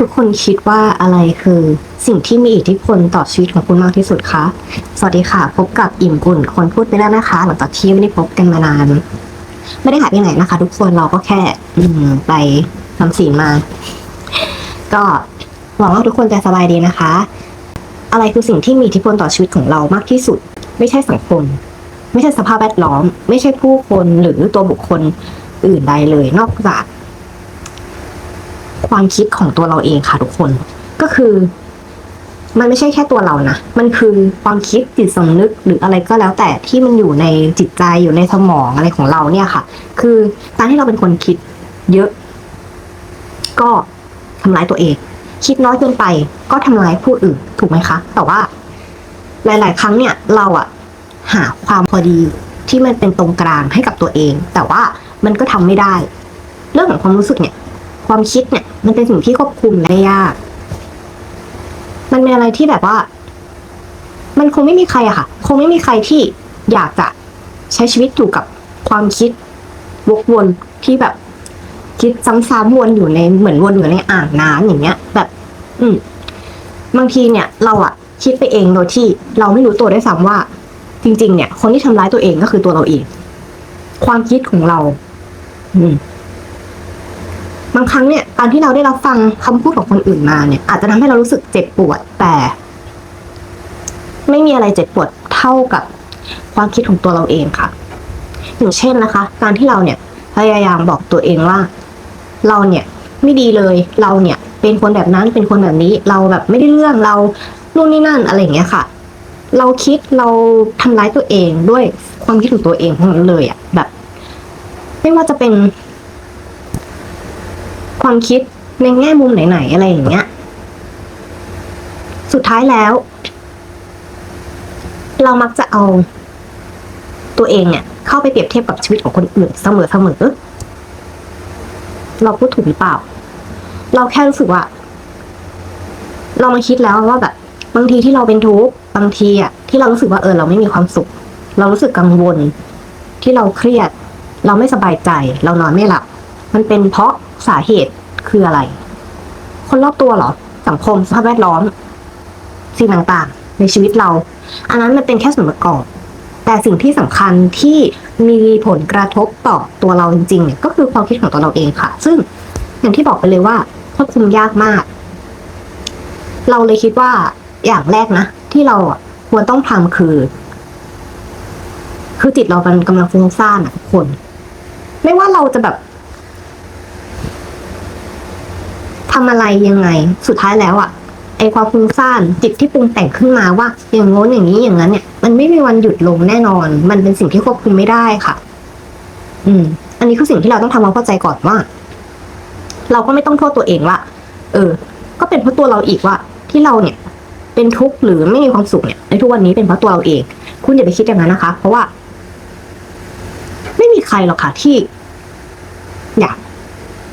ทุกคนคิดว่าอะไรคือสิ่งที่มีอิทธิพลต่อชีวิตของคุณมากที่สุดคะ สวัสดีค่ะ พบกับอิ่มกุ่นคนพูดไปแล้วนะคะ หลังจากที่ไม่ได้พบกันมานาน ไม่ได้หายไปไหนนะคะ ทุกคนเราก็แค่ อืมไปทำศีลมา ก็หวังว่าทุกคนจะสบายดีนะคะ อะไรคือสิ่งที่มีอิทธิพลต่อชีวิตของเรามากที่สุด ไม่ใช่สังคม ไม่ใช่สภาพแวดล้อม ไม่ใช่ผู้คนหรือตัวบุคคลอื่นใดเลย นอกจาก ความคิดของตัวเราเองค่ะทุกคน ก็คือ มันไม่ใช่แค่ตัวเรานะมันคือความคิดจิตสำนึกหรืออะไรก็แล้วแต่ที่มันอยู่ในจิตใจอยู่ในสมองอะไรของเราเนี่ยค่ะ คือการที่เราเป็นคนคิดเยอะ ก็ทำร้ายตัวเอง คิดน้อยเกินไป ก็ทำร้ายผู้อื่นถูกไหมคะ แต่ว่า หลาย ๆ ครั้งเนี่ยเราอะหาความพอดีที่มันเป็นตรงกลางให้กับตัวเอง แต่ว่ามันก็ทำไม่ได้ เรื่องของความรู้สึกเนี่ย ความคิดเนี่ย มันเป็นสิ่งที่ควบคุมได้ยาก มันเป็นอะไรที่แบบว่า มันคงไม่มีใครอะค่ะ คงไม่มีใครที่อยากจะใช้ชีวิตอยู่กับความคิดวกวนที่แบบ คิดซ้ำๆวนอยู่ในเหมือนวนอยู่ในอ่างน้ำอย่างเงี้ย แบบ อืมบางทีเนี่ย เราอะคิดไปเองโดยที่เราไม่รู้ตัวได้วยซ้ำว่า จริง ๆ เนี่ย คนที่ทำร้ายตัวเองก็คือตัวเราเอง ความคิดของเรา อืม บางครั้งเนี่ยการที่เราได้รับฟังคำพูดของคนอื่นมาเนี่ย อาจจะทำให้เรารู้สึกเจ็บปวด แต่ ไม่มีอะไรเจ็บปวดเท่ากับความคิดของตัวเราเองค่ะ อย่างเช่นนะคะ การที่เราเนี่ย พยายามบอกตัวเองว่า เราเนี่ยไม่ดีเลยเราเนี่ย เป็นคนแบบนั้นเป็นคนแบบนี้ เราแบบไม่ได้เรื่องเรานู่นนี่นั่นอะไรอย่างเงี้ยค่ะ เราคิดเราทำร้ายตัวเองด้วยความคิดของตัวเองทั้งนั้นเลยอะแบบ ไม่ว่าจะเป็น ความคิดในแง่มุมไหนๆอะไรอย่างเงี้ย สุดท้ายแล้ว เรามักจะเอาตัวเองเนี่ย เข้าไปเปรียบเทียบกับชีวิตของคนอื่นเสมอเสมอเราพูดถูกหรือเปล่า เราแค่รู้สึกว่า เรามาคิดแล้วว่าแบบ บางทีที่เราเป็นทุกข์บางทีอะที่เรารู้สึกว่าเออเราไม่มีความสุข เรารู้สึกกังวล ที่เราเครียด เราไม่สบายใจ เรานอนไม่หลับ มันเป็นเพราะ สาเหตุคืออะไร คนรอบตัวหรอ สังคมสภาพแวดล้อม สิ่งต่างๆ ในชีวิตเรา อันนั้นมันเป็นแค่ส่วนประกอบ แต่สิ่งที่สำคัญที่มีผลกระทบต่อตัวเราจริงๆเนี่ยก็คือความคิดของตัวเราเองค่ะ ซึ่งอย่างที่บอกไปเลยว่าควบคุมยากมาก เราเลยคิดว่าอย่างแรกนะ ที่เราควรต้องทำคือ คือจิตเรามันกำลังฟุ้งซ่านอะทุกคน ไม่ว่าเราจะแบบ ทำอะไรยังไง สุดท้ายแล้วอะไอความฟุ้งซ่านจิตที่ปรุงแต่งขึ้นมาว่า อย่างโน้นอย่างนี้อย่างนั้นเนี่ยมันไม่มีวันหยุดลงแน่นอน มันเป็นสิ่งที่ควบคุมไม่ได้ค่ะ อืม อันนี้คือสิ่งที่เราต้องทำความเข้าใจก่อนว่า เราก็ไม่ต้องโทษตัวเองว่า เออ ก็เป็นเพราะตัวเราอีกว่า ที่เราเนี่ย เป็นทุกข์หรือไม่มีความสุขเนี่ยในทุกวันนี้เป็นเพราะตัวเราเอง คุณอย่าไปคิดอย่างนั้นนะคะ เพราะว่า ไม่มีใครหรอกค่ะที่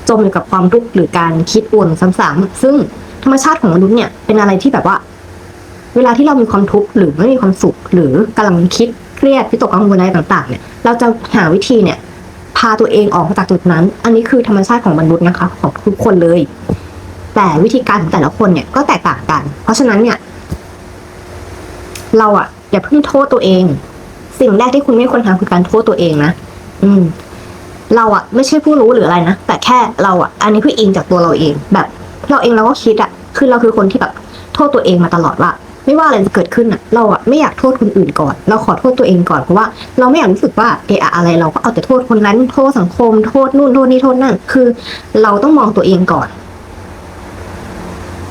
จมอยู่กับความทุกข์หรือการคิดวนซ้ำๆซึ่งธรรมชาติของมนุษย์เนี่ยเป็นอะไรที่แบบว่า เวลาที่เรามีความทุกข์หรือไม่มีความสุข หรือกำลังคิดเครียดวิตกกังวลอะไรต่างๆเนี่ยเราจะหาวิธีเนี่ยพาตัวเองออกจากจุดนั้น อันนี้คือธรรมชาติของมนุษย์นะคะ ของทุกคนเลย แต่วิธีการของแต่ละคนเนี่ยก็แตกต่างกัน เพราะฉะนั้นเนี่ย เราอะอย่าเพิ่งโทษตัวเอง สิ่งแรกที่คุณไม่ควรทำคือการโทษตัวเองนะ อืม เราอะไม่ใช่ผู้รู้หรืออะไรนะ แต่แค่เราอะอันนี้คืออิงจากตัวเราเอง แบบเราเองเราก็คิดอะคือเราคือคนที่แบบโทษตัวเองมาตลอดว่า ไม่ว่าอะไรจะเกิดขึ้นอะเราอะไม่อยากโทษคนอื่นก่อน เราขอโทษตัวเองก่อนเพราะว่าเราไม่อยากรู้สึกว่าเออะอะไรเราก็เอาแต่โทษคนนั้นโทษสังคมโทษนู่นโทษนี่โทษนั่นคือ เราต้องมองตัวเองก่อน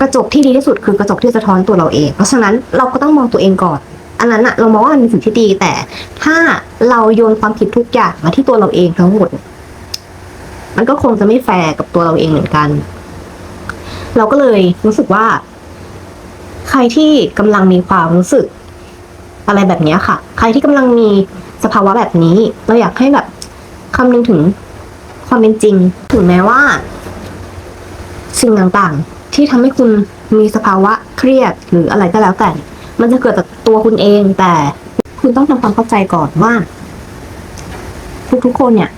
กระจกที่ดีที่สุดคือกระจกที่สะท้อนตัวเราเอง เพราะฉะนั้นเราก็ต้องมองตัวเองก่อน อันนั้นอะเรามองว่ามันเป็นสิ่งที่ดีแต่ ถ้าเราโยนความผิดทุกอย่างมาที่ตัวเราเองทั้งหมด มันก็คงจะไม่แฟร์กับตัวเราเองเหมือนกัน เราก็เลยรู้สึกว่า ใครที่กำลังมีความรู้สึก อะไรแบบนี้ค่ะ ใครที่กำลังมีสภาวะแบบนี้ เราอยากให้แบบคำนึงถึงความเป็นจริง ถึงแม้ว่า สิ่งต่างๆ ที่ทำให้คุณมีสภาวะเครียดหรืออะไรก็แล้วแต่ มันจะเกิดจากตัวคุณเอง แต่คุณต้องทำความเข้าใจก่อนว่า ทุกๆคนเนี่ย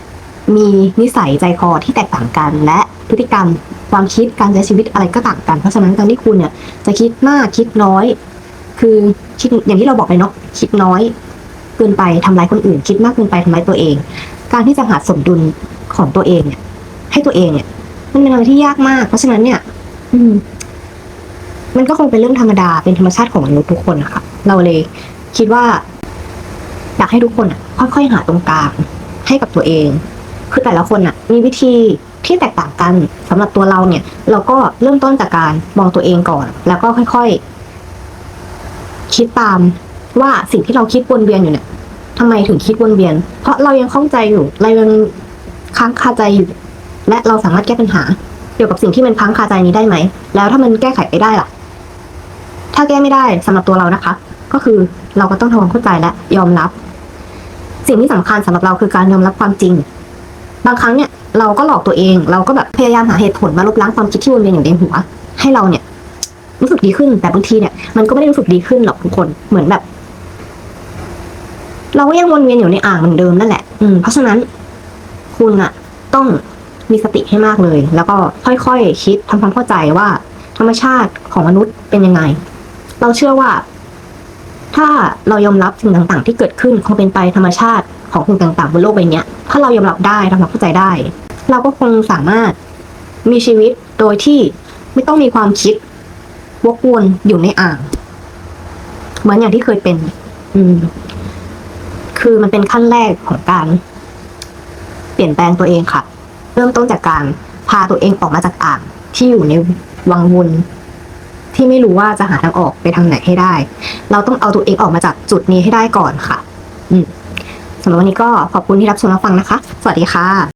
มีนิสัยใจคอที่แตกต่างกัน และพฤติกรรม ความคิดการใช้ชีวิตอะไรก็ต่างกัน เพราะฉะนั้นการที่คุณเนี่ย จะคิดมากคิดน้อย คือคิดอย่างที่เราบอกไปเนาะคิดน้อยเกินไปทำร้ายคนอื่น คิดมากเกินไปทำร้ายตัวเอง การที่จะหาสมดุลของตัวเองเนี่ย ให้ตัวเองเนี่ยมันเป็นอะไรที่ยากมาก เพราะฉะนั้นเนี่ย อืม มันก็คงเป็นเรื่องธรรมดาเป็นธรรมชาติของมนุษย์ทุกคนนะคะเราเลยคิดว่า อยากให้ทุกคนอะค่อยๆหาตรงกลางให้กับตัวเอง คือแต่ละคนอะมีวิธีที่แตกต่างกันสำหรับตัวเราเนี่ย เราก็เริ่มต้นจากการมองตัวเองก่อน แล้วก็ค่อยๆ คิดตามว่าสิ่งที่เราคิดวนเวียนอยู่เนี่ยทำไมถึงคิดวนเวียน เพราะเรายังข้องใจอยู่เรายังค้างคาใจอยู่ และเราสามารถแก้ปัญหา เกี่ยวกับสิ่งที่มันค้างคาใจนี้ได้ไหม แล้วถ้ามันแก้ไขไปได้ล่ะ ถ้าแก้ไม่ได้สำหรับตัวเรานะคะ ก็คือเราก็ต้องทำความเข้าใจและยอมรับ สิ่งที่สำคัญสำหรับเราคือการยอมรับความจริง บางครั้งเนี่ยเราก็หลอกตัวเอง เราก็แบบพยายามหาเหตุผลมาลบล้างความคิดที่วนเวียนอยู่ในหัว ให้เราเนี่ย รู้สึกดีขึ้นแต่บางทีเนี่ย มันก็ไม่ได้รู้สึกดีขึ้นหรอกทุกคนเหมือนแบบ เราก็ยังวนเวียนอยู่ในอ่างเหมือนเดิมนั่นแหละ อืมเพราะฉะนั้น คุณอะต้องมีสติให้มากเลย แล้วก็ค่อยๆคิดทำความเข้าใจว่าธรรมชาติของมนุษย์เป็นยังไง เราเชื่อว่า ถ้าเรายอมรับสิ่งต่างๆ ที่เกิดขึ้นคงเป็นไปธรรมชาติของสิ่งต่างๆบนโลกใบนี้ถ้าเรายอมรับได้ทำความเข้าใจได้ เราก็คงสามารถมีชีวิตโดยที่ไม่ต้องมีความคิดวกวนอยู่ในอ่าง เหมือนอย่างที่เคยเป็น อืม คือมันเป็นขั้นแรกของการ เปลี่ยนแปลงตัวเองค่ะ เริ่มต้นจากการพาตัวเองออกมาจากอ่างที่อยู่ในวังวน ที่ไม่รู้ว่าจะหาทางออกไปทางไหนให้ได้ เราต้องเอาตัวเองออกมาจากจุดนี้ให้ได้ก่อนค่ะ อืมสำหรับวันนี้ก็ขอบคุณที่รับชมรับฟังนะคะ สวัสดีค่ะ